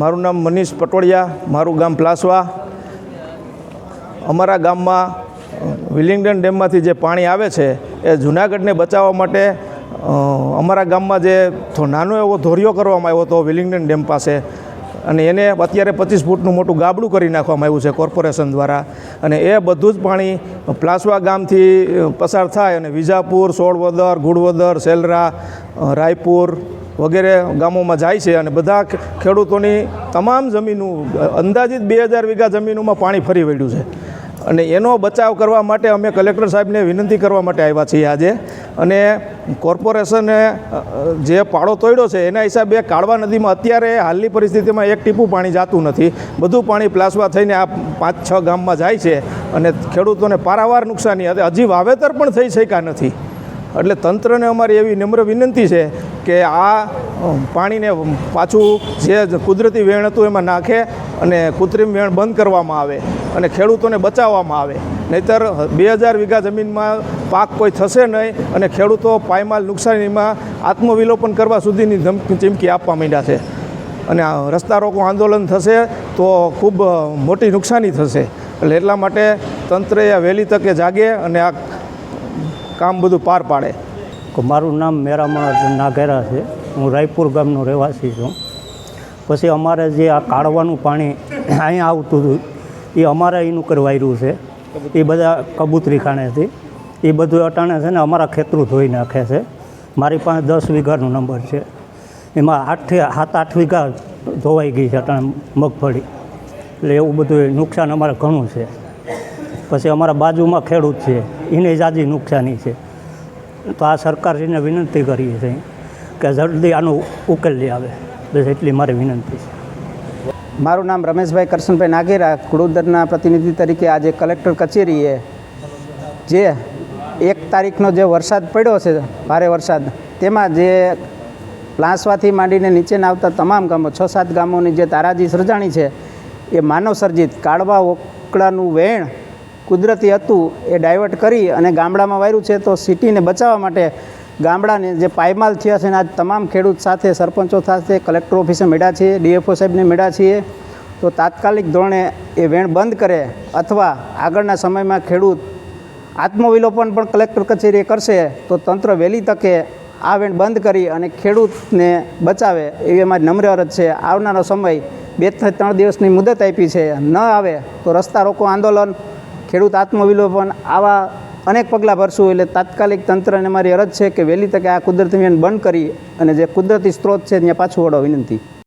મારું નામ મનીષ પટોડિયા મારું ગામ પ્લાસવા. અમારા ગામમાં વિલિંગડન ડેમમાંથી જે પાણી આવે છે, એ જૂનાગઢને બચાવવા માટે અમારા ગામમાં જે નાનો એવો ધોરિયો કરવામાં આવ્યો હતો વિલિંગડન ડેમ પાસે, અને એને અત્યારે પચીસ ફૂટનું મોટું ગાબડું કરી નાખવામાં આવ્યું છે કોર્પોરેશન દ્વારા. અને એ બધું જ પાણી પ્લાસવા ગામથી પસાર થાય અને વિજાપુર, સોળવદર, ગુડવદર, સેલરા રાયપુર વગેરે ગામોમાં જાય છે અને બધા ખેડૂતોની તમામ જમીનું, અંદાજિત બે હજાર વીઘા જમીનોમાં પાણી ફરી વળ્યું છે. અને એનો બચાવ કરવા માટે અમે કલેક્ટર સાહેબને વિનંતી કરવા માટે આવ્યા છીએ આજે. અને કોર્પોરેશને જે પાળો તોડ્યો છે, એના હિસાબે કાળવા નદીમાં અત્યારે હાલની પરિસ્થિતિમાં એક ટીપું પાણી જાતું નથી. બધું પાણી પ્લાસવા થઈને આ પાંચ, છ ગામમાં જાય છે. અને ખેડૂતોને પારાવાર નુકસાની હજી વાવેતર પણ થઈ શક્યા નથી. એટલે તંત્રને અમારી એવી નમ્ર વિનંતી છે કે આ પાણીને પાછું જે કુદરતી વેણ હતું એમાં નાખે અને કૃત્રિમ વેણ બંધ કરવામાં આવે અને ખેડૂતોને બચાવવામાં આવે. નહીતર બે હજાર વીઘા જમીનમાં પાક કોઈ થશે નહીં અને ખેડૂતો પાયમાલ નુકસાનીમાં આત્મવિલોપન કરવા સુધીની ધમકી ચીમકી આપવા માંડ્યા છે. અને રસ્તા રોકો આંદોલન થશે તો ખૂબ મોટી નુકસાની થશે. એટલે એટલા માટે તંત્રએ વહેલી તકે જાગે અને આ કામ બધું પાર પાડે. મારું નામ મેરામણ નાઘેરા છે. હું રાયપુર ગામનો રહેવાસી છું. પછી અમારે જે આ કાઢવાનું પાણી અહીંયા આવતું હતું, એ અમારે એનું કરવાયું છે. એ બધા કબૂતરી ખાણેથી એ બધું અટાણે છે ને અમારા ખેતરું ધોઈ નાખે છે. મારી પાસે દસ વીઘાનો નંબર છે. એમાં આઠ, સાત, આઠ વીઘા ધોવાઈ ગઈ છે અટાણે મગફળી. એટલે એવું બધું નુકસાન અમારે ઘણું છે. પછી અમારા બાજુમાં ખેડૂત છે. એને જાજી નુકસાની છે. તો આ સરકારશ્રીને વિનંતી કરીએ છીએ કે જલ્દી આનો ઉકેલ લઈ આવે. બસ એટલી મારી વિનંતી છે. મારું નામ રમેશભાઈ કરશનભાઈ નાગેરા કુડોદરના પ્રતિનિધિ તરીકે આજે કલેક્ટર કચેરીએ જે એક તારીખનો જે વરસાદ પડ્યો છે, ભારે વરસાદ, તેમાં જે લાંસવાથી માંડીને નીચેના આવતા તમામ ગામો, છ સાત ગામોની જે તારાજી સર્જાણી છે, એ માનવ સર્જિત કાળવા ઓકળાનું વેણ કુદરતી હતું એ ડાયવર્ટ કરી અને ગામડામાં વાર્યું છે તો સિટીને બચાવવા માટે ગામડાને જે પાયમાલ થયા છે ને આજ તમામ ખેડૂત સાથે સરપંચો સાથે કલેક્ટર ઓફિસે મળ્યા છીએ ડીએફઓ સાહેબને મળ્યા છીએ, તો તાત્કાલિક ધોરણે એ વેણ બંધ કરે અથવા આગળના સમયમાં ખેડૂત આત્મવિલોપન પણ કલેક્ટર કચેરીએ કરશે તો તંત્ર વહેલી તકે આ વેણ બંધ કરી અને ખેડૂતને બચાવે એવી અમારી નમ્ર અરજ છે. આવનારો સમય બે ત્રણ દિવસની મુદત આપી છે. ન આવે તો રસ્તા રોકો આંદોલન ખેડૂત આત્મવિલોપન, આવા અનેક પગલાં ભરશું એટલે તાત્કાલિક તંત્રને મારી અરજ છે કે વહેલી તકે આ કુદરતી બંધ કરી અને જે કુદરતી સ્ત્રોત છે ત્યાં પાછું વળો વિનંતી.